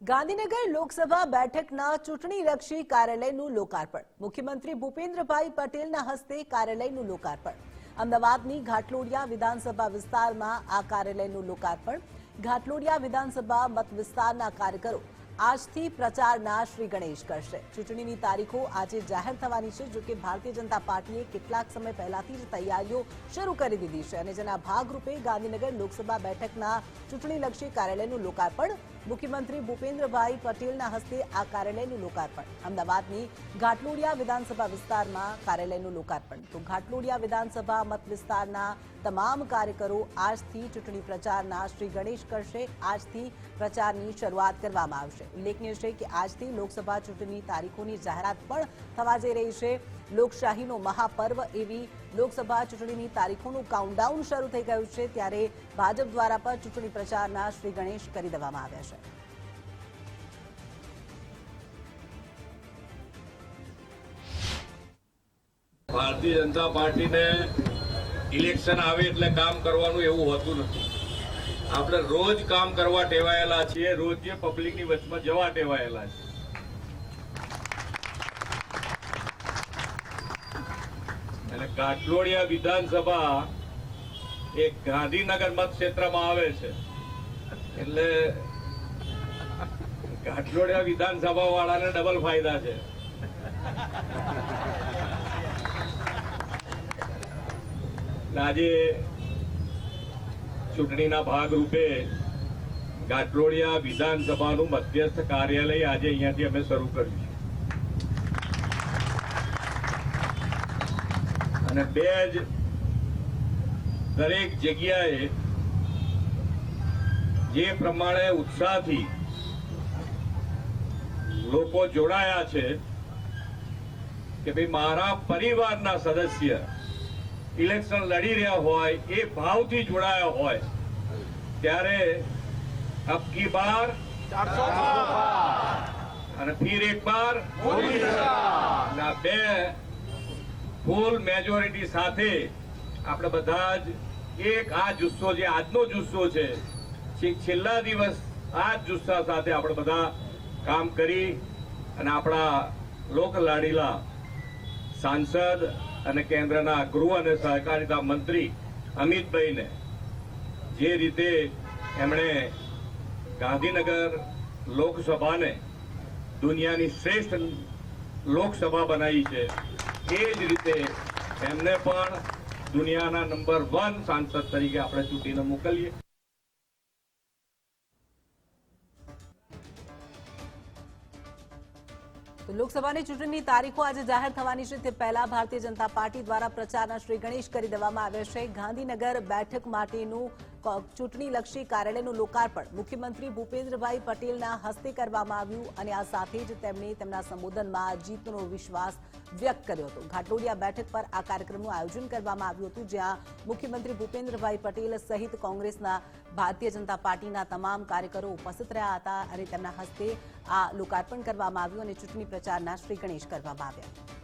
ગાંધીનગર લોકસભા બેઠકના ચૂંટણીલક્ષી કાર્યાલયનું લોકાર્પણ. મુખ્યમંત્રી ભૂપેન્દ્રભાઈ પટેલના હસ્તે કાર્યાલયનું લોકાર્પણ. અમદાવાદની ઘાટલોડિયા વિધાનસભા વિસ્તારમાં આ કાર્યાલયનું લોકાર્પણ. ઘાટલોડિયા વિધાનસભા મત વિસ્તારના કાર્યકરો આજથી પ્રચારના શ્રી ગણેશ કરશે. ચૂંટણીની તારીખો આજે જાહેર થવાની છે, જોકે ભારતીય જનતા પાર્ટીએ કેટલાક સમય પહેલાથી જ તૈયારીઓ શરૂ કરી દીધી છે અને જેના ભાગરૂપે ગાંધીનગર લોકસભા બેઠકના ચૂંટણીલક્ષી કાર્યાલયનું લોકાર્પણ, મુખ્યમંત્રી ભૂપેન્દ્રભાઈ પટેલના હસ્તે આ કાર્યાલયનું લોકાર્પણ, અમદાવાદની ઘાટલોડિયા વિધાનસભા વિસ્તારમાં કાર્યાલયનું લોકાર્પણ. તો ઘાટલોડિયા વિધાનસભા મત વિસ્તારના તમામ કાર્યકરો આજથી ચૂંટણી પ્રચારના શ્રી ગણેશ કરશે. આજથી પ્રચારની શરૂઆત કરવામાં આવશે. ઉલ્લેખનીય છે કે આજથી લોકસભા ચૂંટણી તારીખોની જાહેરાત પણ થવા જઈ રહી છે. લોકશાહીનો મહાપર્વ એવી લોકસભા ચૂંટણીની તારીખોનું કાઉન્ટડાઉન શરૂ થઈ ગયું છે ત્યારે ભાજપ દ્વારા પણ ચૂંટણી પ્રચારના શ્રી ગણેશ કરી દેવામાં આવ્યા છે. ભારતીય જનતા પાર્ટીને ઇલેક્શન આવે એટલે કામ કરવાનું એવું હોતું નથી. આપણે રોજ કામ કરવા ટેવાયેલા છીએ, રોજ જે પબ્લિકની વચમાં જવા ટેવાયેલા છે. અને કાટલોડિયા વિધાનસભા એ ગાંધીનગર મતક્ષેત્રમાં આવે છે. એટલે કાટલોડિયા વિધાનસભા વાળાને ડબલ ફાયદા છે. આજે ચૂંટણીના ભાગરૂપે ગાટલોડિયા વિધાનસભાનું મધ્યસ્થ કાર્યાલય આજે અહીંયાથી અમે શરૂ કર્યું છે. અને બે જ દરેક જગ્યાએ જે પ્રમાણે ઉત્સાહથી લોકો જોડાયા છે કે ભાઈ મારા પરિવારના સદસ્ય ઇલેક્શન લડી રહ્યા હોય, એ ભાવથી જોડાયા હોય, ત્યારે અબ કી બાર? અને ફીર એક બાર? અને બે ફૂલ મેજોરિટી સાથે આપણે બધા જ એક આ જુસ્સો જે આજનો જુસ્સો છે. છેલ્લા દિવસ આ જુસ્સા સાથે આપણે બધા કામ કરી અને આપણા લોક લાડીલા સાંસદ અને કેન્દ્રના ગૃહ અને સહકારિતા મંત્રી અમિતભાઈને જે રીતે એમણે ગાંધીનગર લોકસભાને દુનિયાની શ્રેષ્ઠ લોકસભા બનાવી છે, એ જ રીતે એમને પણ દુનિયાના નંબર વન સાંસદ તરીકે આપણે ચૂંટીને મોકલીએ. લોકસભાની ચૂંટણીની તારીખો આજે જાહેર થવાની છે તે પહેલા ભારતીય જનતા પાર્ટી દ્વારા પ્રચારના શ્રી ગણેશ કરી દેવામાં આવ્યા છે. ગાંધીનગર બેઠક માટેનું ચૂંટણીલક્ષી કાર્યાલયનું લોકાર્પણ મુખ્યમંત્રી ભૂપેન્દ્રભાઈ પટેલના હસ્તે કરવામાં આવ્યું અને આ સાથે જ તેમણે તેમના સંબોધનમાં જીતનો વિશ્વાસ વ્યક્ત કર્યો હતો. ઘાટલોડિયા બેઠક પર આ કાર્યક્રમનું આયોજન કરવામાં આવ્યું હતું, જ્યાં મુખ્યમંત્રી ભૂપેન્દ્રભાઈ પટેલ સહિત કોંગ્રેસના ભારતીય જનતા પાર્ટીના તમામ કાર્યકરો ઉપસ્થિત રહ્યા હતા અને તેમના હસ્તે આ લોકાર્પણ કરવામાં આવ્યું અને ચૂંટણી પ્રચારના શ્રી ગણેશ કરવામાં આવ્યા.